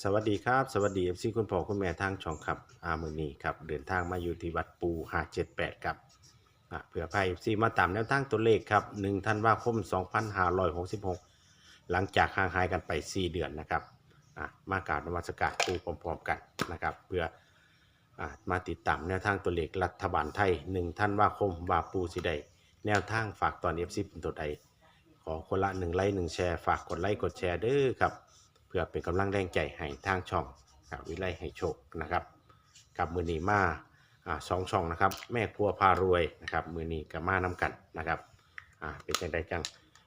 สวัสดีครับ สวัสดีเอฟซีคุณพ่อคุณแม่ทางช่องครับอามือนีครับเดินทางมาอยู่ที่วัดปูหาเจ็ดแปดครับอะเพื่อพายเอฟซีมาตามแนวทางตัวเลขครับหนึ่งธันวาคม2566หลังจากห่างหายกันไป4เดือนนะครับอะมากราบนมัสการปูพร้อมๆกันนะครับเพื่ออะมาติดตามแนวทางตัวเลขรัฐบาลไทย1ธันวาคมว่าปูสิได้แนวทางฝากตอนเอฟซีเป็นตัวใดขอคนละหนึ่งไลค์หนึ่งแชร์ฝากกดไลค์กดแชร์เด้อครับ พื่อเป็นกำลังแรงใจให้ทางช่องครับวิไลให้โชคนะครับกับมือนีมาอ่าสองช่องนะครับ แม่ครัวพารวยนะครับมือนีกับมาน้ากันนะครับอ่าเป็นจังไดจัง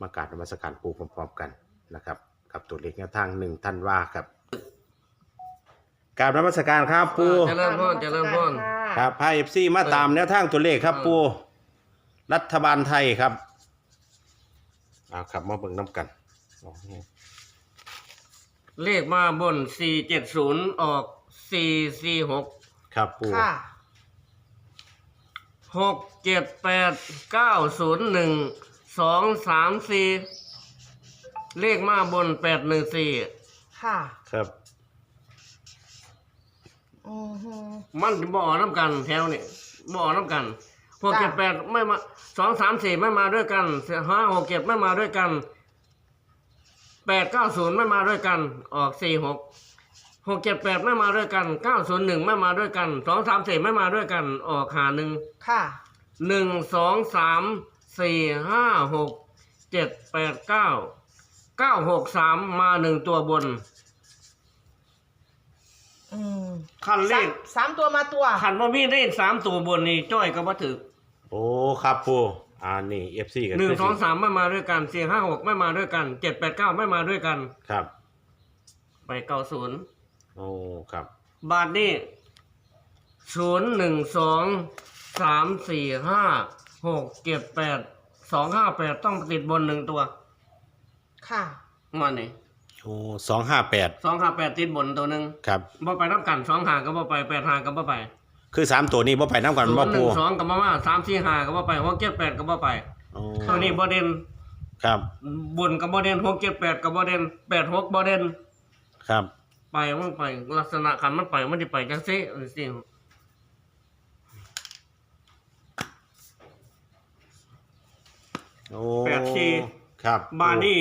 มากราบนมัสการปูพร้อมๆกันนะครับกับตัวเลขแนวทางหนึ่งท่านว่าครับกราบนมัสการครับปูเจริญพรเจริญพรครับพายเอฟซีมาตามแนวทางตัวเลขครับปูรัฐบาลไทยครับอ่าครับมาเบิ่งน้ำกันอ๋อ เลขมาบน470ออก446ครับปูค่ะ6 7 8 9 0 1 2 3 4เลขมาบน814ค่ะครับอือฮึมันจะบ่อน้ำกันแถวนี่บ่อน้ำกันหกเจ็ดแปดไม่มาสองสามสี่ไม่มาด้วยกันห้าหกเจ็ดไม่มาด้วยกัน แปดเก้าศูนย์ไม่มาด้วยกัน ออกสี่หกหกเจ็ดแปดไม่มาด้วยกันเก้าศูนย์หนึ่งไม่มาด้วยกันสองสามสี่ไม่มาด้วยกัน ออกหาหนึ่งค่ะ หนึ่งสองสามสี่ห้าหกเจ็ดแปดเก้าเก้าหกสามมาหนึ่งตัวบน อืมคันเลสามขสามตัวมาตัว คันว่ามีได้สามตัวบนนี่จ้อยก็บ่ถือโอ้ครับปู อ่านี่เอฟซีกันหนึ่งสองสามไม่มาด้วยกันสี่ห้าหกไม่มาด้วยกันเจ็ดแปดเก้าไม่มาด้วยกัน ครับ ไปเก้าศูนย์โอ้ครับ บาทนี่ศูนย์หนึ่งสองสามสี่ห้าหกเจ็ดแปดสองห้าแปดต้องติดบนหนึ่งตัวค่ะ มานี่โอ้สองห้าแปดสองห้าแปดติดบนตัวหนึ่งครับบ่ไปรับกันสองหาก็บ่ไปแปดหาก็บ่ไป คือสามตัวนี้บ่ไปน้ำกันศูบ่นย์หปูนึ่งสองก็บ่มาสามสี่ห้าก็บ่ไปหกเจ็ดแปดก็บ่ไปโอ้ตัวนี้บ่เด่นครับบนก็บ่เด่นหกเจ็ดแปดก็บ่เด่นแปดหกบ่เด่นครับ ไปมันไป ลักษณะคันมันไปมันจะไปจังซี่สิโอ้แปดทีครับบานี่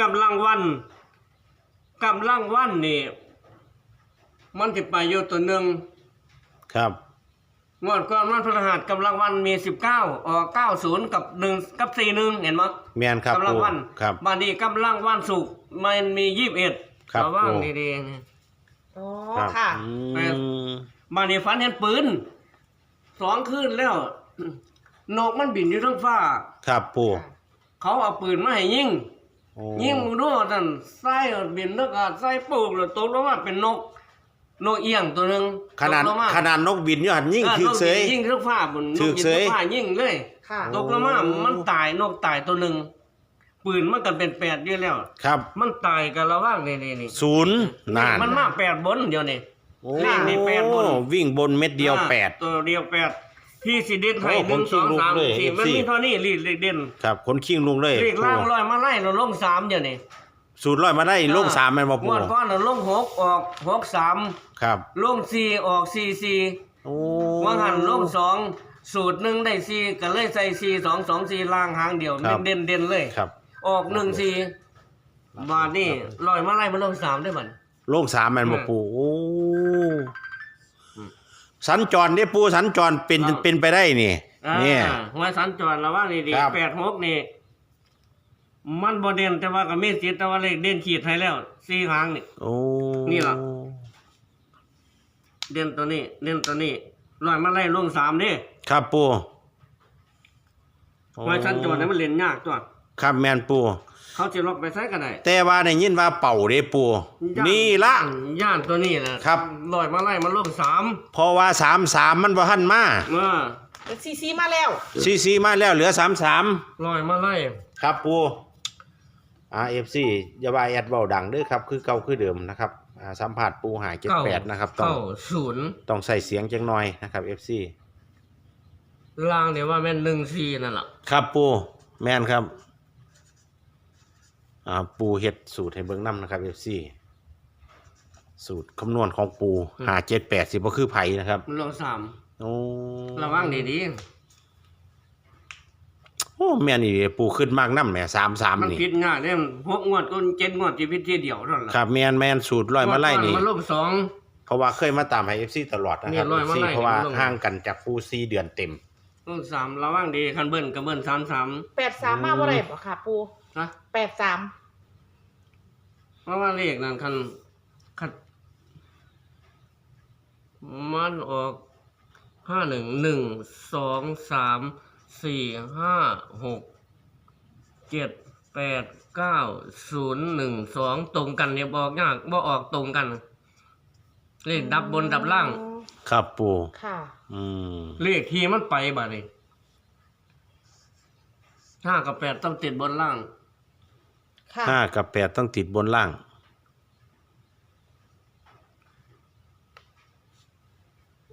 กำลังวันกำลังวันนี่ มันจะไปอยู่ตัวหนึ่งครับ งวดก่อนวันพฤหัสกำลังวันมีสิบเก้าออกเก้าศูนย์กับหนึ่งกับสี่หนึ่งเห็นไหมแมนครับกำลังปูวันครับบานี่กำลังวันศุกร์มันมียี่สิบเอ็ดครับระว่างโอ้ดีๆนี่ อ๋อครับค่ะ อืแปดมบานี่ฝันเห็นปืนสองคืนแล้ว นกมันบินอยู่ทั้งฟ้า ครับปูเขาเอาปืนมาให้ยิงโอ้ยิงมึงดูท่านไส้บินแล้วก็ไส้ปลูกแล้วตกลงมาเป็นนก นกเอียงตัวหนึ่งขนาดตกลงมขนาดนกบินอยู่หันยิ่งออถึกเสยนกยิงทั้งฟ้าบนนกถึกยิงเสยทั้งฟ้ายิงเลย ค่ะ ตกลงมา มันตายนกตายตัวหนึ่ง ปืนมันก็เป็นแปดอยู่แล้ว ครับมันตายกันระหว่างนี่นี่นี่ศูนย์นานมันมาแปดบนเดียวนี่ โอ้เลขนี่แปดบน วิ่งบนเม็ดเดียวอ่าแปด ตัวเดียวแปดที่สิเด็ดให้โอ้หนึ่งผมสองสามขี้ลูกเลยสี่มัน FC มีเท่านี้รีดเลขเด่นครับคนขิงลุงเลยเลขล่างลอยมาไล่เราลงสามเดียวนี่ สูตรร้อยมาได้ลงสามแมันบ่งปูวดก้อนเราลงหกออกหกสามครับลงสี่ออกสี่สี่โอ้ว่าหันลงสองสูตรหนึ่งได้สี่ก็เลยใส่สี่สองสองสี่ล่างหางเดียวครับเด่นเด่นๆเลย ครับ ออกหนึ่งสี่บาทนี่ลอยมาไล่มันลงสามได้มันลงสามแมันบ่อืมปูโอ้อืมสัญจรได้ปูสัญจรเป็นครับ เป็นไปได้นี่ อ่าเนี่ย หัวสันจรระว่างนี่ดีครับ แปดหกนี่ มันบ่เด่นแต่ว่าก็มีสิทธิ์แต่ว่าเลขเด่นขีดให้แล้วสี่หางนี่ โอ้นี่ล่ะ เด่นตัวนี้ เด่นตัวนี้ลอยมาไล่ลงสามนี่ครับปูหัวสันจรนี่มันเล่นยากตัวครับแมนปู เขาจะล็อกไปใช้กันได้แต่ว่าได้ยินว่าเป่าเด้ปู ย่านนี่ละ ย่านตัวนี้นะครับ ลอยมาไล่มันลงสามเพราะว่าสามสามมันบ่ทันมาเออซีซีมาแล้วซีซีมาแล้วเหลือสามสามลอยมาไล่ครับปู อ่าเอฟซีอย่าว่าแอดเบาดังเด้อครับ คือเก่าคือเดิมนะครับอ่าสัมผัสปูหายเจ็ดเก้าแปดนะครับต้องเก้าศูนย์ต้องใส่เสียงจังหน่อยนะครับเอฟซีล่างเดี๋ยวว่าแม่นหนึ่งสี่นั่นแหละครับปูแม่นครับอ่าปูเฮ็ดสูตรให้เบิ่งนํนะครับเอฟซีสูตรคำนวณของปูหาเจ็ดแปดสิบ่คือไผนะครับมันลงสามโอ้ ระวังดี โอ้แม่นี่ปูขึ้นมากน้ำแหม่สามสามๆมันนี่ผิดง่ายเนี่ยหกงวดก็เจ็ดงวดจะพิดที่เดียวเท่านั้นแหละครับแมนแมนสูตรร้อยมาไล่นี่ มันลบสอง เพราะว่าเคยมาตามให้เอฟซีตลอดนะครับเนี่ยร้อยเอฟมาซีไล่ เพราะว่านี่มันลงห่างกันจากปูซีเดือนเต็ม ลงสามระวังดีคันเบิ้ลกับเบิ้ลสามสามแปดสามมาบ่ได้บ่ค่ะ ปูนะแปดสามเพราะว่าเลขนั้นคันคันมันออกห้าหนึ่งหนึ่งสองสาม สี่ห้าหกเจ็ดแปดเก้าศูนย์หนึ่งสองตรงกันเนี่ยบอกยากบ่ออกตรงกันเลขดับบนดับล่าง ครับปูค่ะ อืมเลขที่มันไปบัดนี้ห้ากับแปดต้องติดบนล่าง ค่ะ ห้ากับแปดต้องติดบนล่าง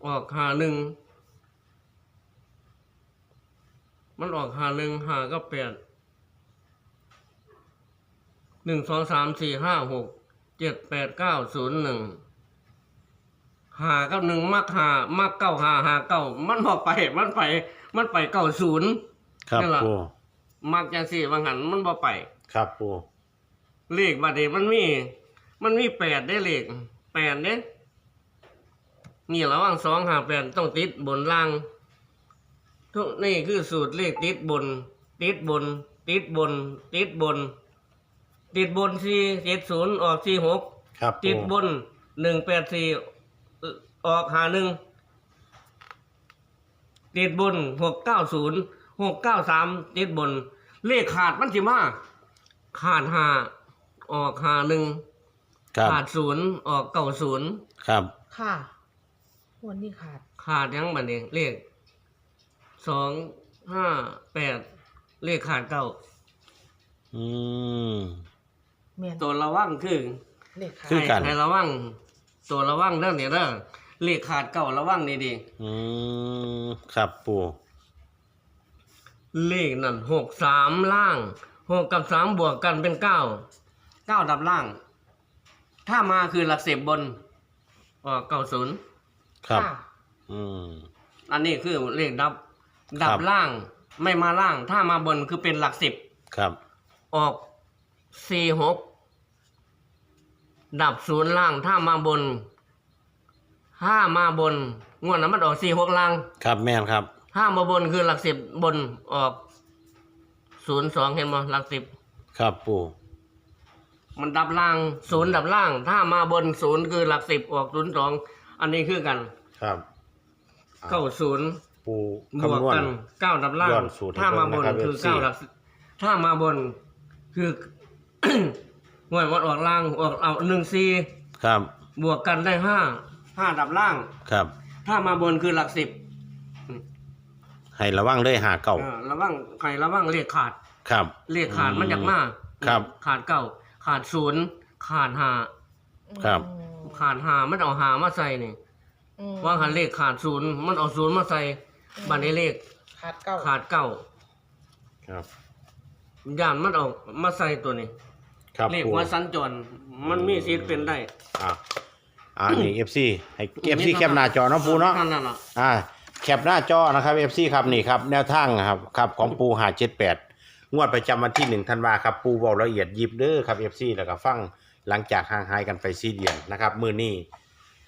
ออกหาหนึ่ง มันออกหาหนึ่งหาก็แปดหนึ่งสองสามสี่ห้าหกเจ็ดแปดเก้าศูนย์หนึ่งหากับหนึ่งมักหามักเก้าหาหาเก้ามันบอกไป มันไป มันไปเก้าศูนย์ครับนั่นล่ะปูมักจังสี่บางหันมันบอกไป ครับปูเลขบัดนี้มันมี มันมีแปดได้เลขแปดเนี่ยนี่ระหว่างสองหาแปดต้องติดบนล่าง ทุกนี่คือสูตรเลขติดบน ติดบน ติดบน ติดบน ติดบนสี่เจ็ดศูนย์ออกสี่หกครับติปูดบนหนึ่งแปดสี่ออกหาหนึ่งติดบนหกเก้าศูนย์หกเก้าสามติดบน เลขขาดมันสิมาขาดหาออกหาหนึ่งครับขาดศูนย์ออกเก้าศูนย์ครับ ค่ะวันนี้ขาด ขาดยังบัดนี้เลข สองห้าแปดเลขขาดเก้าอืมเมียนตัวระวังคือเลขขาดคือ กัน ให้ให้ระวัง ตัวระวังเรื่องนี้เด้อเลขขาดเก้าระวังนี่ดีอืมครับปูเลขนั่นหกสามล่างหกกับสามบวกกันเป็นเก้าเก้าดับล่าง ถ้ามาคือหลักสิบบนออกเก้าศูนย์ครับค่ะอืมอันนี้คือเลขดับ ดัครับบล่างไม่มาล่าง ถ้ามาบนคือเป็นหลักสิบครับ ออกสี่หกดับศูนย์ล่าง ถ้ามาบนถ้ามาบนงวดนั้นมันออกสี่หกล่าง ครับแม่นครับถ้ามาบนคือหลักสิบบนออกศูนย์สองเห็นมั้หลักสิบครับปูมันดับล่างศูนย์ดับล่าง ถ้ามาบนศูนย์คือหลักสิบออกศูนย์สองอันนี้คือกันครับเก้าศูนย์ ปูบวกคำนวณ กันเก้าดับล่างย้อนสูตรให้ถ้ามาบนเบิ่งนะครับคือ FC เก้าดับถ้ามาบนคือหวยวัดออกล่างออกเอาหนึ่งซีครับ บวกกันได้ห้าห้าดับล่าง ครับ ถ้ามาบนคือหลักสิบให้ระวังเลยหาเก่าอ่าระวังใครระวังเลขขาด ครับ เลขขาดมันจากมาครับ ขาดเก้าขาดศูนย์ขาดห้าครับอืมขาดหามันเอาหามาใส่นี่ อืมว่าหันเลขขาดศูนย์มันเอาศูนย์มาใส่ บัดนี้เลขขาดเก้าขาดเก้าครับ ย่านมันเอามาใส่ตัวนี้ ครับเลขปูว่าสัญจรมันมีสิทธิ์เป็นได้ อ่าอ่านี่เอฟซีให้เอฟซีแคปหน้าจอเนาะปูเนาะนั่นน่ะอ่าแคปหน้าจอนะครับเอฟซีครับนี่ครับแนวทางครับครับของปูหาเจ็ดแปดงวดประจำวันที่หนึ่งธันวาครับปูบอกละเอียดยิบเด้อครับเอฟซีแล้วก็ฟังหลังจากห่างหายกันไปซีเดือนนะครับ มือนี้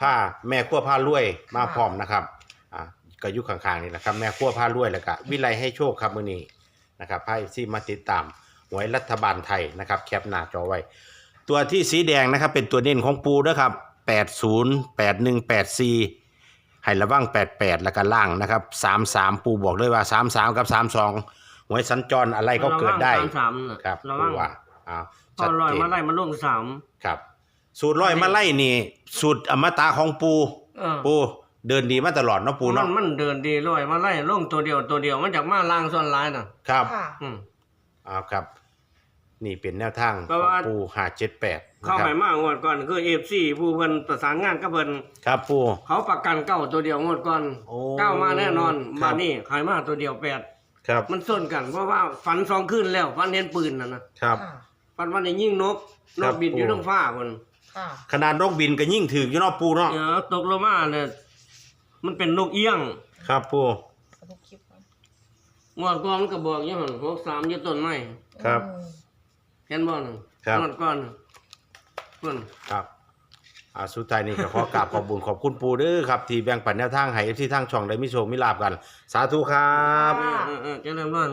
ผ้าแม่ขั้วผ้ารวยมาพร้อมนะครับอ่า ก็อยุคข้างๆนี่นะครับแม่ขั้วผ้ารวยแล้วก็วิไลให้โชคครับมือนี้นะครับพาเอฟซีมาติดตามหวยรัฐบาลไทยนะครับ แคปหน้าจอไว้ ตัวที่สีแดงนะครับ เป็นตัวเด่นของปูนะครับ80 81 84ให้ระวัง88แล้วก็ล่างนะครับ33ปูบอกเลยว่า33กับ32หวยสัญจรอะไรก็เกิดได้ระวังสามสามน่ะครับระปูวังว่าอ้าวพอลอยมาไล่มันลงสาม ครับ สูตรร้อยมาไล่นี่ สูตรอมตะของปู เออ ปู เดินดีมาตลอดเนาะปูมัเนาะนมันเดินดีลอยมาไล่ลงตัวเดียวตัวเดียวมันจากมาล่างส่วนร้ายน่ะ ครับ ค่ะอืม อ้าวครับ นี่เป็นแนวทางเพขราะองว่าปูหา78นะเข้าครัไปบมางวดก่อนคือเอฟซีผู้เพิ่นประสานงานกับเพิ่นครับปู เขาประกันเก้าตัวเดียวงวดก่อนโอ้เก้ามาแน่นอนครับ มานี่ขายมาตัวเดียวแปดครับมันส้นกันเพราะว่าฝันสองคืนแล้วฝันเห็นปืนน่ะนะครับค่ะฝันวันนี้ยิงนกนครักบบินอยู่โอ้ท้องฟ้าคนค่ะ ขนาดนกบินก็ยิ่งถืออยู่เนาะปูเนาะเดี๋ยวตกลงมาเนี่ย มันเป็นนกเอี้ยงครับปูสรุปคลิปก่อนงวดก่อนมันก็บอกอยังหันหกสามยี่ต้นไม้ครับ อืมเห็นบ่นครับ งวดก่อนเพิ่น ครับอ่าสุดท้ายนี้ก็ขอกราบขอบบุญขอบคุณปูเด้อครับ ที่แบ่งปันแนวทางให้ที่ทางช่องได้มีโชคมีลาบกัน สาธุครับเออเออเออเจริญพร